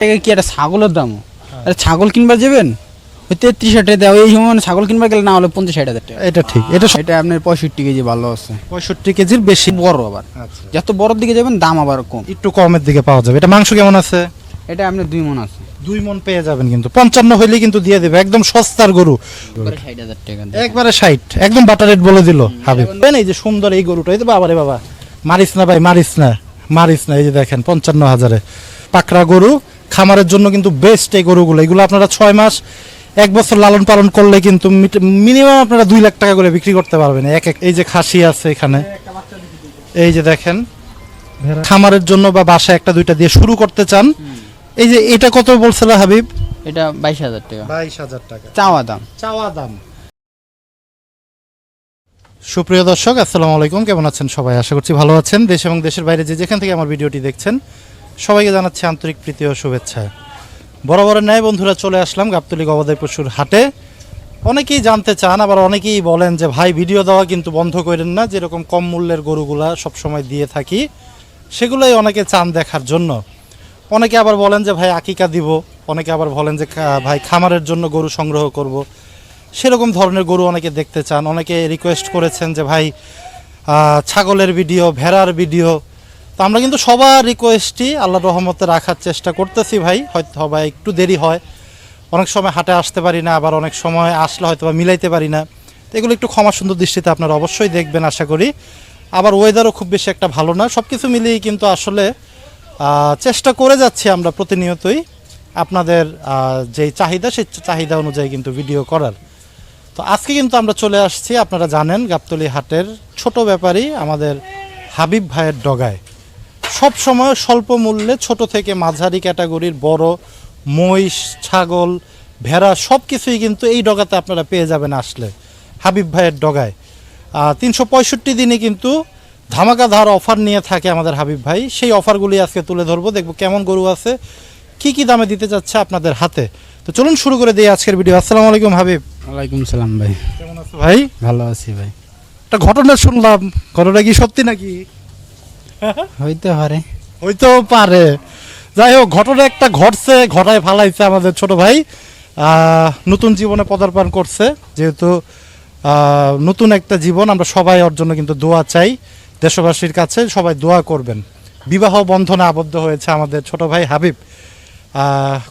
কি একটা ছাগলের দাম? ছাগল কিনবার যাবেন? ওই তেত্রিশ হাজার টাকা দেওয়া এই সময় মানে ছাগল কিনবার গেলে না হলে পঞ্চাশ ষাট হাজার টাকা। এটা ঠিক। এটা এটা আপনার পঁয়ষট্টি কেজি ভালো আছে। পঁয়ষট্টি কেজির বেশি। বড় আবার। আচ্ছা। যত বড়র দিকে যাবেন দাম আবার কম। একটু কমের দিকে পাওয়া যাবে। এটা মাংস কেমন আছে? এটা আপনার দুই মন আছে। দুই মন পেয়ে যাবেন কিন্তু। পঞ্চান্ন হইলে কিন্তু দিয়ে দেবে। একদম সস্তার গরু। একবারে ষাট। একবারে একদম বাটার রেট বলে দিল হাবিব। এই যে সুন্দর এই গরুটা এই তো বাবারে বাবা। মারিস না ভাই মারিস না। মারিস না। এই যে দেখেন পঞ্চান্ন হাজারে। পাকড়া গরু। খামারের জন্য কিন্তু বেস্ট এই গরুগুলো। এগুলো আপনারা ছয় মাস এক বছর লালন পালন করলে কিন্তু মিনিমাম আপনারা দুই লাখ টাকা করে বিক্রি করতে পারবেন। এক এক এই যে খাসি আছে এখানে। এই যে দেখেন খামারের জন্য বা বাসায় একটা দুইটা দিয়ে শুরু করতে চান। এই যে এটা কত বলছিল হাবিব? এটা বাইশ হাজার টাকা। বাইশ হাজার টাকা। চাওয়া দাম। চাওয়া দাম। সুপ্রিয় দর্শক আসসালামু আলাইকুম। কেমন আছেন সবাই? আশা করছি ভালো আছেন। দেশ এবং দেশের বাইরে যে যেখান থেকে আমার ভিডিওটি দেখছেন সবাইকে জানাচ্ছি আন্তরিক প্রীতি ও শুভেচ্ছা। বরাবরের ন্যায় বন্ধুরা চলে আসলাম গাবতলি গবাদি পশুর হাটে। অনেকেই জানতে চান, আবার অনেকেই বলেন যে, ভাই, ভিডিও দেওয়া কিন্তু বন্ধ করেন না, যেরকম কম মূল্যের গরুগুলা সবসময় দিয়ে থাকি, সেগুলোই অনেকে চান দেখার জন্য। অনেকে আবার বলেন যে, ভাই, আকিকা দিব। অনেকে আবার বলেন যে ভাই, খামারের জন্য গরু সংগ্রহ করব। সেরকম ধরনের গরু অনেকে দেখতে চান। অনেকে রিকোয়েস্ট করেছেন যে, ভাই ছাগলের ভিডিও ভেড়ার ভিডিও তো আমরা কিন্তু সবার রিকোয়েস্টই আল্লাহ রহমতে রাখার চেষ্টা করতেছি ভাই। হয়তো বা একটু দেরি হয়। অনেক সময় হাটে আসতে পারি না, আবার অনেক সময় আসলে হয়তো বা মিলাইতে পারি না। তো এগুলো একটু ক্ষমা সুন্দর দৃষ্টিতে আপনারা অবশ্যই দেখবেন, আশা করি। আবার ওয়েদারও খুব বেশি একটা ভালো না। সব কিছু মিলিয়েই কিন্তু আসলে চেষ্টা করে যাচ্ছি আমরা প্রতিনিয়তই আপনাদের যেই চাহিদা, সেই চাহিদা অনুযায়ী কিন্তু ভিডিও করার। তো আজকে কিন্তু আমরা চলে আসছি, আপনারা জানেন গাবতলি হাটের ছোট ব্যাপারী আমাদের হাবিব ভাইয়ের ডগায়। সব সময় স্বল্প মূল্যে ছোট থেকে মাঝারি ক্যাটাগরির বড় মহিষ ছাগল ভেড়া সব কিছুই কিন্তু এই ডগাতে আপনারা পেয়ে যাবেন আসলে। হাবিব ভাইয়ের ডগায়। তিনশো পঁয়ষট্টি দিনে কিন্তু ধামাকাধার অফার নিয়ে থাকে আমাদের হাবিব ভাই। সেই অফারগুলি আজকে তুলে ধরবো দেখব কেমন গরু আছে কি কি দামে দিতে যাচ্ছে আপনাদের হাতে। তো চলুন শুরু করে দিই আজকের ভিডিও। আসসালামু আলাইকুম হাবিব। ওয়ালাইকুম সালাম ভাই। কেমন আছো ভাই? ভালো আছি ভাই। একটা ঘটনা শুনলাম ঘটনা কি সত্যি নাকি? হইতে পারে। হইতেও পারে। যাই হোক, ঘটনা একটা ঘটছে, ঘটায় ফালাইছে আমাদের ছোট ভাই। নতুন জীবনে পদার্পণ করছে, যেহেতু নতুন একটা জীবন, আমরা সবাই ওর জন্য কিন্তু দোয়া চাই দেশবাসীর কাছে, সবাই দোয়া করবেন। বিবাহ বন্ধনে আবদ্ধ হয়েছে আমাদের ছোট ভাই হাবিব।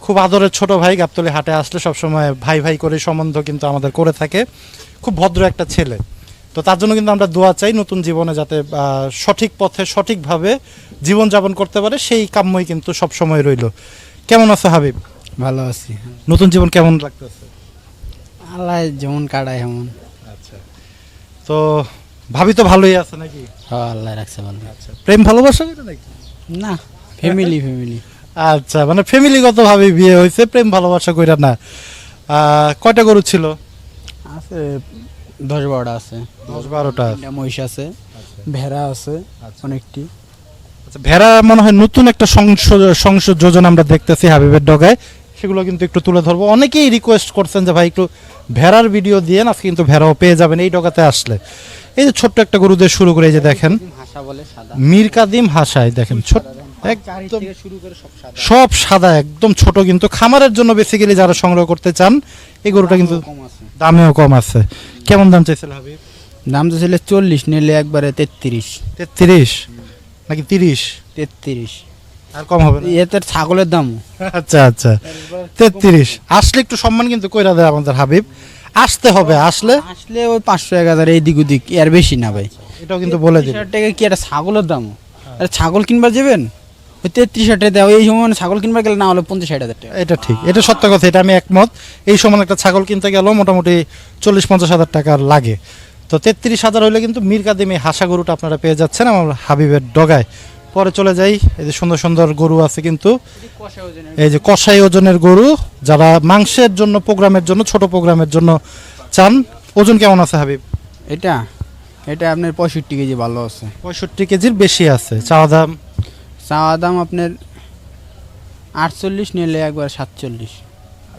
খুব আদরের ছোট ভাই, গাবতলি হাটে আসলে সবসময় ভাই ভাই করে সম্বন্ধ কিন্তু আমাদের করে থাকে। খুব ভদ্র একটা ছেলে। তো তার জন্য কিন্তু আমরা দোয়া চাই নতুন জীবনে যাতে সঠিক পথে সঠিকভাবে জীবনযাপন করতে পারে সেই কাম্যই কিন্তু সবসময় রইল। কেমন আছো হাবিব? ভালো আছি। নতুন জীবন কেমন লাগতেছে? আল্লাহ যেমন কাটায় এমন আচ্ছা। তো ভাবি তো ভালোই আছে নাকি? হ্যাঁ আল্লাহ রাখছে ভালো। আচ্ছা। প্রেম ভালোবাসা করে নাকি? না ফ্যামিলি ফ্যামিলি আচ্ছা মানে ফ্যামিলিগত ভাবে বিয়ে হয়েছে প্রেম ভালোবাসা কইরা না। কয়টা গরু ছিল? আছে দশ বারোটা আছে। দশ বারোটা মহিষ আছে। ভেড়া আছে অনেকটি। আচ্ছা ভেড়া মনে হয় নতুন একটা সংসদ সংসদ সংযোজন আমরা দেখতেছি হাবিবের ডগায়। সেগুলো কিন্তু একটু তুলে ধরবো। অনেকেই রিকোয়েস্ট করছেন যে ভাই একটু ভেড়ার ভিডিও দিয়ে আজকে কিন্তু ভেড়াও পেয়ে যাবেন এই ডগাতে আসলে। এই যে ছোট্ট একটা গরু দিয়ে শুরু করে এই যে দেখেন। সাদা। কাদিম হাসায়। দেখেন ছোট একদম থেকে শুরু করে সব সাদা। একদম ছোট কিন্তু। খামারের জন্য বেসিক্যালি যারা সংগ্রহ করতে চান এই গরুটা কিন্তু দামেও কম আছে। কেমন দাম চাইছিল হাবিব? দাম তো ছিল চল্লিশ নিলে একবারে তেত্রিশ। তেত্রিশ? নাকি তিরিশ? তেত্রিশ। আর কম হবে না। এতে ছাগলের দাম আচ্ছা আচ্ছা। তেত্রিশ। আসলে একটু সম্মান কিন্তু কইরা দেয় আমাদের হাবিব। আসতে হবে আসলে আসলে ওই পাঁচশো এক হাজার এই দিক ওদিক এর বেশি না ভাই। এটাও কিন্তু বলে দিন টাকা কি একটা ছাগলের দাম আরে ছাগল কিনবার যাবেন? ওই তেত্রিশ হাজার টাকা দেওয়া এই সময় ছাগল কিনবার গেলে না হলে পঞ্চাশ ষাট হাজার টাকা। এটা ঠিক এটা সত্য কথা এটা আমি একমত। এই সময় একটা ছাগল কিনতে গেলেও মোটামুটি চল্লিশ পঞ্চাশ হাজার টাকার লাগে। তো তেত্রিশ হাজার হলে কিন্তু মীর কাদিম হাসা গরুটা আপনারা পেয়ে যাচ্ছেন আমার হাবিবের ডগায়। পরে চলে যাই এই যে সুন্দর সুন্দর গরু আছে কিন্তু। এই যে কষাই ওজনের গরু যারা মাংসের জন্য প্রোগ্রামের জন্য ছোট প্রোগ্রামের জন্য চান। ওজন কেমন আছে হাবিব? এটা এটা আপনার পঁয়ষট্টি কেজি ভালো আছে। পঁয়ষট্টি কেজির বেশি আছে চাওয়া দাম? চাওয়া দাম আপনার আটচল্লিশ নিলে একবার সাতচল্লিশ।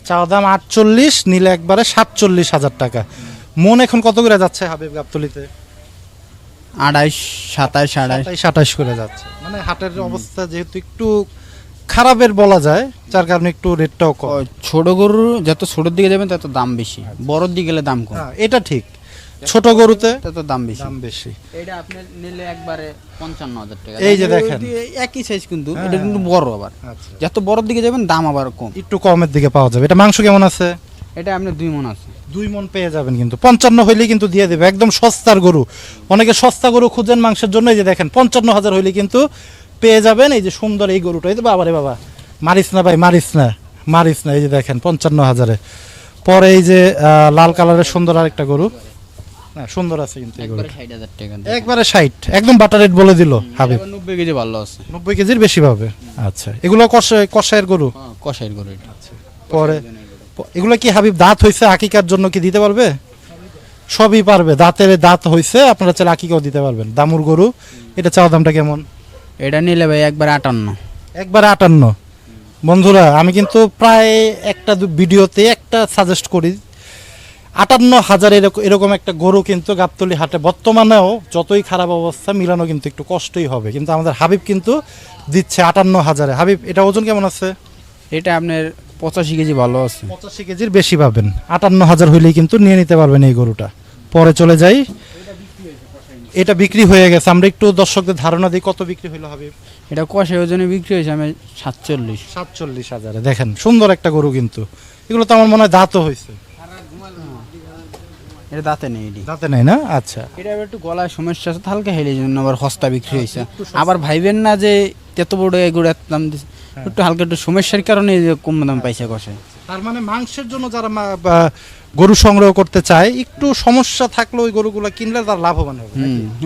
চাওয়া দাম আটচল্লিশ নিলে একবারে সাতচল্লিশ হাজার টাকা। মন এখন কত করে যাচ্ছে হাবিব গাবতলিতে? আড়াইশ সাতাইশ আড়াইশ। সাতাইশ আঠাইশ করে যাচ্ছে। মানে হাটের অবস্থা যেহেতু একটু খারাপের বলা যায় যার কারণে একটু রেটটাও কম। ছোট গরুর যত ছোটোর দিকে যাবেন তত দাম বেশি বড়োর দিকে গেলে দাম কম। হ্যাঁ, এটা ঠিক। ছোট গরুতে? তত দাম বেশি। দাম বেশি। এটা আপনি নিলে একবারে পঞ্চান্ন হাজার টাকা। এই যে দেখেন। একই সাইজ কিন্তু হ্যাঁ, এটা কিন্তু বড় আবার। আচ্ছা। যত বড়োর দিকে যাবেন দাম আবার কম। একটু কমের দিকে পাওয়া যাবে। এটা মাংস কেমন আছে? এটা আপনি দুই মন আছে। দুই মন পেয়ে যাবেন কিন্তু। পঞ্চান্ন হইলে কিন্তু দিয়ে দেবে। একদম সস্তার গরু। অনেকে সস্তা গরু খুঁজেন মাংসের জন্য। এই যে দেখেন পঞ্চান্ন হাজার হইলে কিন্তু পেয়ে যাবেন। এই যে সুন্দর এই গরুটা। এই তো বাবা রে বাবা। মারিস না ভাই মারিস না। মারিস না। এই যে দেখেন পঞ্চান্ন হাজারে। পরে এই যে আহ, লাল কালারের সুন্দর আরেকটা গরু। না সুন্দর আছে কিন্তু এই গরু একবারে ষাট একদম বাটার রেট বলে দিল হাবিব। নব্বই কেজি ভালো আছে। নব্বই কেজির বেশি পাবে? আচ্ছা এগুলো কষে কষায়ের গরু? হ্যাঁ, কষাইয়ের গরু এটা। পরে? এগুলো। কি হাবিব দাঁত হইছে আকিকার জন্য কি দিতে পারবে? সবই পারবে দাঁতের দাঁত হইছে আপনারা চাইলে আকিকাও দিতে পারবেন। দামুর গরু এটা চাওয়া দামটা কেমন? এটা নিলে ভাই একবার আটান্ন। একবারে আটান্ন। বন্ধুরা আমি কিন্তু প্রায় একটা ভিডিওতে একটা সাজেস্ট করি আটান্ন হাজার এরকম এরকম একটা গরু কিন্তু গাবতলি হাটে বর্তমানেও যতই খারাপ অবস্থা মিলানো কিন্তু একটু কষ্টই হবে। কিন্তু আমাদের হাবিব কিন্তু দিচ্ছে আটান্ন হাজারে। হাবিব এটা ওজন কেমন আছে? এটা আপনার পঁচাশি কেজি ভালো আছে। পঁচাশি কেজির বেশি পাবেন। আটান্ন হাজার হইলেই কিন্তু নিয়ে নিতে পারবেন এই গরুটা। পরে চলে যাই। এটা বিক্রি হয়ে গেছে। আমরা একটু দর্শকদের ধারণা দিই কত বিক্রি হইল হবে এটা কষাই ওজনে বিক্রি হয়েছে আমি সাতচল্লিশ। সাতচল্লিশ হাজারে। দেখেন সুন্দর একটা গরু কিন্তু। এগুলো তো আমার মনে হয় দাঁতও হয়েছে এটা দাঁতে নেই এটি। দাঁতে নেই না? আচ্ছা। এটা একটু গলায় সমস্যা আছে হালকা হেলে জন্য আবার সস্তা বিক্রি হয়েছে। আবার ভাইবেন না যে এত বড় এগুলো দাম দিছে। একটু হালকা একটু সমস্যার কারণে কম দাম পাইছে কষায় তার মানে মাংসের জন্য যারা গরু সংগ্রহ করতে চায় একটু সমস্যা থাকলে ওই গরুগুলো কিনলে তার লাভবান হবে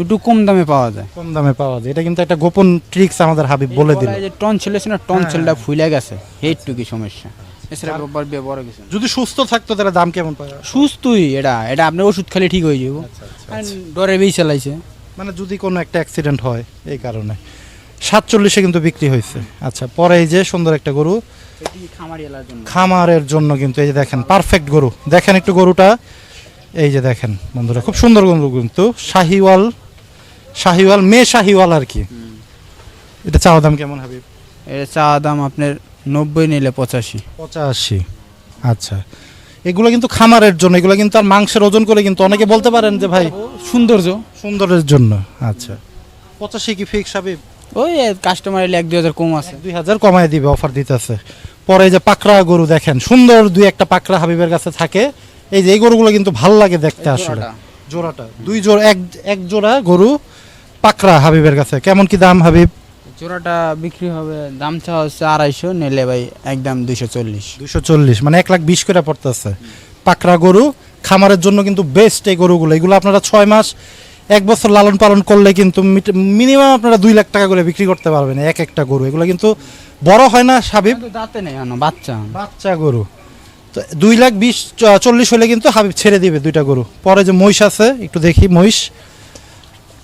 একটু কম দামে পাওয়া যায়। কম দামে পাওয়া যায়। এটা কিন্তু একটা গোপন ট্রিক্স আমাদের হাবিব বলে দিল। যে টন ছিল না টন ছেলটা ফুলে গেছে। এইটুকু সমস্যা। এছাড়া ব্যাপার কিছু যদি সুস্থ থাকতো তাহলে দাম কেমন পায় সুস্থই এটা এটা আপনার ওষুধ খালি ঠিক হয়ে যাব। ডরে বেশি চালাইছে। মানে যদি কোনো একটা অ্যাক্সিডেন্ট হয় এই কারণে। সাতচল্লিশে কিন্তু বিক্রি হয়েছে। আচ্ছা পরে এই যে সুন্দর একটা গরু। খামারের জন্য কিন্তু এই যে দেখেন পারফেক্ট গরু। দেখেন একটু গরুটা। এই যে দেখেন বন্ধুরা খুব সুন্দর গরু কিন্তু। শাহিওয়াল শাহিওয়াল মেয়ে শাহিওয়াল আর কি। এটা চাওয়া দাম কেমন হবে এটা চা দাম আপনার নব্বই নিলে পঁচাশি। পঁচাশি। আচ্ছা। এগুলো কিন্তু খামারের জন্য এগুলো কিন্তু আর মাংসের ওজন করে কিন্তু অনেকে বলতে পারেন যে ভাই সৌন্দর্য। সুন্দরের জন্য। আচ্ছা। পঁচাশি কি ফিক্স হবে ওই কাস্টমার এলে এক দুই হাজার কম আছে। দুই হাজার কমায় দিবে অফার দিতেছে। পরে যে পাকড়া গরু দেখেন সুন্দর দুই একটা পাকড়া হাবিবের কাছে থাকে। এই যে এই গরুগুলো কিন্তু ভালো লাগে দেখতে আসলে। জোড়াটা। জোড়াটা। দুই জোড়া এক এক জোড়া গরু পাকড়া হাবিবের কাছে। কেমন কি দাম হাবিব? জোড়াটা বিক্রি হবে দাম চা হচ্ছে আড়াইশো নিলে ভাই একদম দুইশো চল্লিশ। দুশো চল্লিশ মানে এক লাখ বিশ করে পড়তেছে। পাকড়া গরু খামারের জন্য কিন্তু বেস্ট এই গরুগুলো। এগুলো আপনারা ছয় মাস এক বছর লালন পালন করলে কিন্তু মিনিমাম আপনারা দুই লাখ টাকা করে বিক্রি করতে পারবেন এক একটা গরু। এগুলো কিন্তু বড় হয় না সাবিব? দাঁতে নেই বাচ্চা। বাচ্চা গরু। তো দুই লাখ বিশ চল্লিশ হলে কিন্তু হাবিব ছেড়ে দিবে দুইটা গরু। পরে যে মহিষ আছে একটু দেখি মহিষ।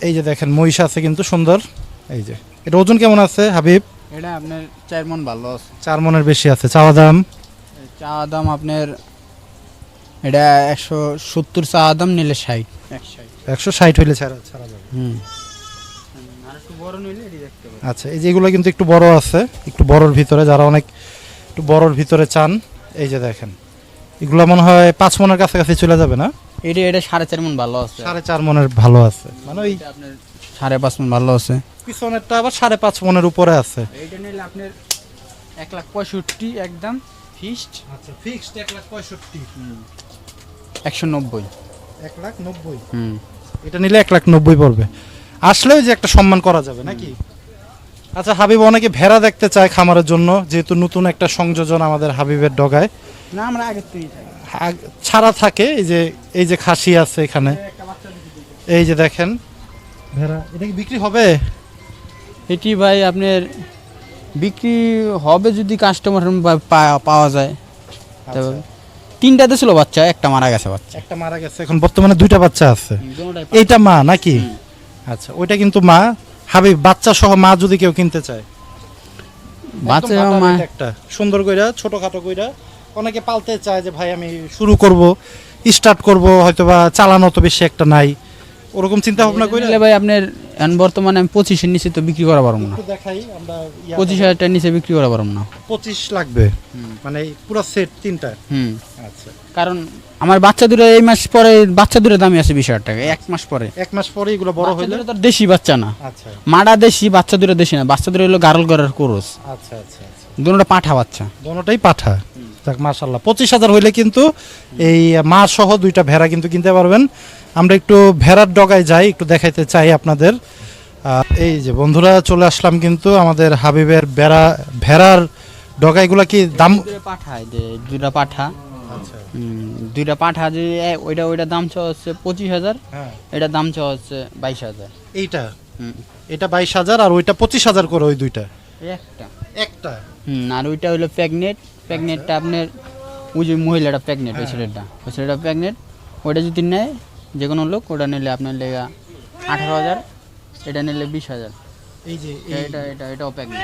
এই যে দেখেন মহিষ আছে কিন্তু সুন্দর। এই যে এটা ওজন কেমন আছে হাবিব? এটা আপনার চার মন ভালো আছে। চার মনের বেশি আছে। চাওয়া দাম? চা দাম আপনার এটা একশো সত্তর চা দাম নিলে ষাট। একশো ষাট হইলে ছাড়া ছাড়া যাবে। হুম। আর একটু বড় নিলে এটি দেখতে পাবেন আচ্ছা এই যেগুলো কিন্তু একটু বড় আছে একটু বড়র ভিতরে যারা অনেক একটু বড়র ভিতরে চান এই যে দেখেন। এগুলো মনে হয় পাঁচ মনের কাছাকাছি চলে যাবে না? এটা এটা সাড়ে চার মন ভালো আছে। সাড়ে চার মনের ভালো আছে। মানে ওই আপনার সাড়ে পাঁচ মন ভালো আছে। পিছনেরটা আবার সাড়ে পাঁচ মনের উপরে আছে। এইটা নিলে আপনার এক লাখ পঁয়ষট্টি একদম ফিক্সড আচ্ছা ফিক্সড এক লাখ পঁয়ষট্টি। একশো নব্বই। এক লাখ নব্বই? হুম। এটা নিলে এক লাখ নব্বই পড়বে। আসলেও যে একটা সম্মান করা যাবে নাকি? আচ্ছা হাবিব অনেকে ভেড়া দেখতে চায় খামারের জন্য যেহেতু নতুন একটা সংযোজন আমাদের হাবিবের ডগায়। না আমরা আগ- ছাড়া থাকে এই যে এই যে খাসি আছে এখানে। এই যে দেখেন ভেড়া এটা কি বিক্রি হবে? এটি ভাই আপনার বিক্রি হবে যদি কাস্টমার পাওয়া যায়। তবে তিনটাতে ছিল বাচ্চা একটা মারা গেছে বাচ্চা। একটা মারা গেছে এখন বর্তমানে দুইটা বাচ্চা আছে। এইটা মা নাকি? আচ্ছা ওইটা কিন্তু মা হাবিব বাচ্চা সহ মা যদি কেউ কিনতে চায়। বাচ্চা মা একটা সুন্দর কইরা ছোটখাটো কইরা। অনেকে পালতে চায় যে ভাই আমি শুরু করব স্টার্ট করব হয়তো বা চালানো তো বেশি একটা নাই। ওরকম চিন্তা ভাবনা কইরা নিলে ভাই আপনার এখন বর্তমানে আমি পঁচিশের নিচে তো বিক্রি করা পারব না। একটু দেখাই আমরা ইয়া- পঁচিশ হাজারটার নিচে বিক্রি করা পারব না। পঁচিশ লাগবে। মানে পুরো সেট তিনটা। হুম। আচ্ছা। কারণ আমার বাচ্চা দুটো এই মাস পরে বাচ্চা দুটো দামই আছে বিশ হাজার টাকা এক মাস পরে। এক মাস পরে এগুলো বড় বাচ্চা হইলে দুটো তো আর দেশি বাচ্চা না। আচ্ছা। মাডা দেশি বাচ্চা দুটো দেশি না। বাচ্চা দুটো হলো গারল গড়ের কোরস। আচ্ছা আচ্ছা আচ্ছা। দুটোটা পাঠা বাচ্চা। দোনোটাই পাঠা। যাক মাশাল্লাহ পঁচিশ হাজার হইলে কিন্তু এই মা সহ দুইটা ভেড়া কিন্তু কিনতে পারবেন। আমরা একটু ভেড়ার ডগায় যাই একটু দেখাইতে চাই আপনাদের। এই যে বন্ধুরা চলে আসলাম কিন্তু আমাদের হাবিবের বেড়া ভেড়ার ডগাইগুলা কি দাম পাঠায় যে দুটা পাঠা। আচ্ছা। দুইটা পাঠা যে ওইটা ওইটা দাম চাওয়া হচ্ছে পঁচিশ হাজার হ্যাঁ। এটার দাম চাওয়া হচ্ছে বাইশ হাজার। এইটা? এটা বাইশ হাজার আর ওইটা পঁচিশ হাজার করে ওই দুইটা? একটা। একটা? হুম আর ওইটা হলো প্রেগনেন্ট প্রেগনেন্টটা আপনার ওই যে মহিলাটা প্রেগনেন্ট ওই ছেলেটা। ওই ছেলেটা প্রেগনেন্ট ওইটা যদি নেয় যে কোনো লোক ওটা নিলে আপনার লেগা আঠারো হাজার এটা নিলে বিশ হাজার। এই যে এটা এটা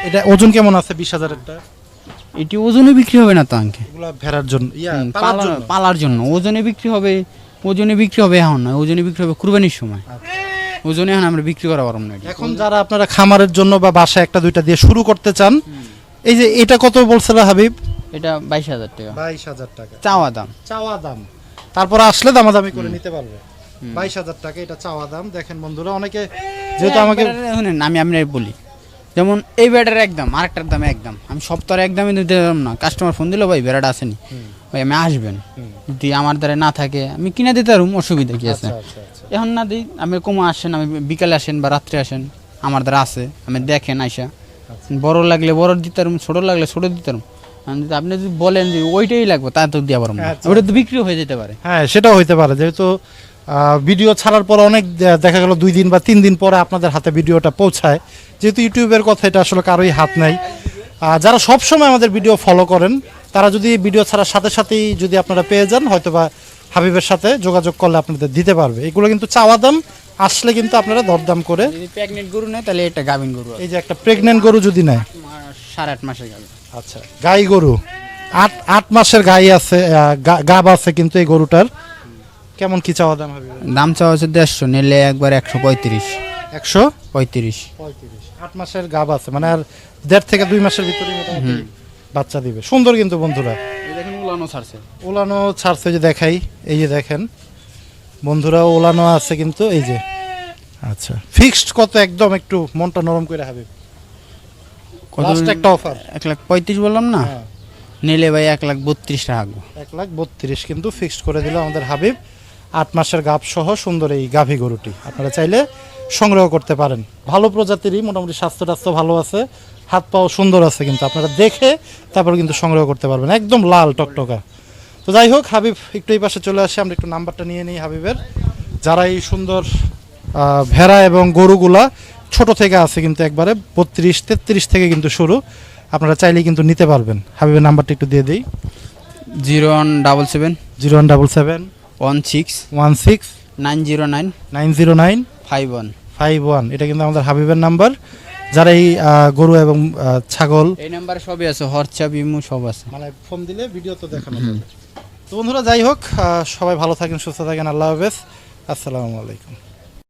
এটা ওজন কেমন আছে বিশ হাজারেরটা এটি ওজনে বিক্রি হবে না তো আঙ্কে ভেড়ার জন্য পালার পালার জন্য। ওজনে বিক্রি হবে ওজনে বিক্রি হবে এখন নয় ওজনে বিক্রি হবে কুরবানির সময়। ওজনে এখন আমরা বিক্রি করা পারব না এখন যারা আপনারা খামারের জন্য বা বাসায় একটা দুইটা দিয়ে শুরু করতে চান এই যে এটা কত বলছিল হাবিব? এটা বাইশ হাজার টাকা। বাইশ হাজার টাকা। চাওয়া দাম। চাওয়া দাম। তারপরে আসলে দামাদামি করে নিতে পারবে। বাইশ হাজার টাকা এটা চাওয়া দাম। দেখেন বন্ধুরা অনেকে যেহেতু আমাকে শুনেন আমি আপনার বলি। যেমন এই বেড়ার একদম আরেকটার দাম একদম। আমি সপ্তাহে একদমই দিতে পারলাম না। কাস্টমার ফোন দিল ভাই বেড়াটা আসেনি। ভাই আমি আসবেন। যদি আমার দ্বারা না থাকে আমি কিনে দিতে পারুম অসুবিধা কি আছে? আচ্ছা আচ্ছা আচ্ছা। এখন না দিই আমি কমা আসেন আমি বিকালে আসেন বা রাত্রে আসেন আমার দ্বারা আছে আমি দেখেন আইসা। বড় লাগলে বড় দিতে পারুম ছোট লাগলে ছোট দিতে পারুম আপনি যদি বলেন যে ওইটাই লাগবে তা তো দিয়ে পারব না। ওটা তো বিক্রি হয়ে যেতে পারে। হ্যাঁ সেটাও হইতে পারে। যেহেতু ভিডিও ছাড়ার পর অনেক দেখা গেল দুই দিন বা তিন দিন পরে আপনাদের হাতে ভিডিওটা পৌঁছায়। যেহেতু ইউটিউবের কথা এটা আসলে কারোই হাত নাই। যারা সবসময় আমাদের ভিডিও ফলো করেন তারা যদি ভিডিও ছাড়ার সাথে সাথেই যদি আপনারা পেয়ে যান হয়তো বা হাবিবের সাথে যোগাযোগ করলে আপনাদের দিতে পারবে। এগুলো কিন্তু চাওয়া দাম আসলে কিন্তু আপনারা দরদাম করে প্রেগনেন্ট গরু নেয় তাহলে এটা গাভিন গরু এই যে একটা প্রেগনেন্ট গরু যদি নেয়। সাড়ে আট মাসের গাভিন আচ্ছা গাই গরু। আট আট মাসের গাই আছে গাব আছে কিন্তু এই গরুটার। কেমন কি চাওয়া দাম হবে? দাম চাওয়া হচ্ছে দেড়শো নিলে একবার একশো পঁয়ত্রিশ। একশো? পঁয়ত্রিশ। পঁয়ত্রিশ। আট মাসের গাব আছে মানে আর দেড় থেকে দুই মাসের ভিতরে বাচ্চা দিবে। সুন্দর কিন্তু বন্ধুরা। দেখেন উলানো ছাড়ছে। ওলানো ছাড়ছে যে দেখাই এই যে দেখেন। বন্ধুরা ওলানো আছে কিন্তু এই যে। আচ্ছা। ফিক্সড কত একদম একটু মনটা নরম করে হবে। লাস্ট একটা অফার এক লাখ পঁয়ত্রিশ বললাম না? নিলে ভাই এক লাখ বত্রিশ রাখব এক লাখ বত্রিশ কিন্তু ফিক্সড করে দিল আমাদের হাবিব। আট মাসের গাব সহ সুন্দর এই গাভী গরুটি। আপনারা চাইলে সংগ্রহ করতে পারেন। ভালো প্রজাতিরই মোটামুটি স্বাস্থ্য টাস্থ্য ভালো আছে হাত পাও সুন্দর আছে কিন্তু আপনারা দেখে তারপর কিন্তু সংগ্রহ করতে পারবেন। একদম লাল টকটকা। তো যাই হোক হাবিব একটু এই পাশে চলে আসে আমরা একটু নাম্বারটা নিয়ে নিই হাবিবের। যারা এই সুন্দর ভেড়া এবং গরুগুলা ছোট থেকে আছে কিন্তু একবারে বত্রিশ তেত্রিশ থেকে কিন্তু শুরু আপনারা চাইলেই কিন্তু নিতে পারবেন। হাবিবের নাম্বারটা একটু দিয়ে দিই। Zero one double seven. Zero one double seven. One six one six nine zero nine nine zero nine five one five one এটা কিন্তু আমাদের হাবিবের নাম্বার। যারা এই গরু এবং ছাগল এই নাম্বারে সবই আছে হোয়াটসঅ্যাপ ইমো সব আছে। মানে ফোন দিলে ভিডিও তো দেখানো তো বন্ধুরা যাই হোক সবাই ভালো থাকেন সুস্থ থাকেন আল্লাহ হাফেজ। আসসালামু আলাইকুম।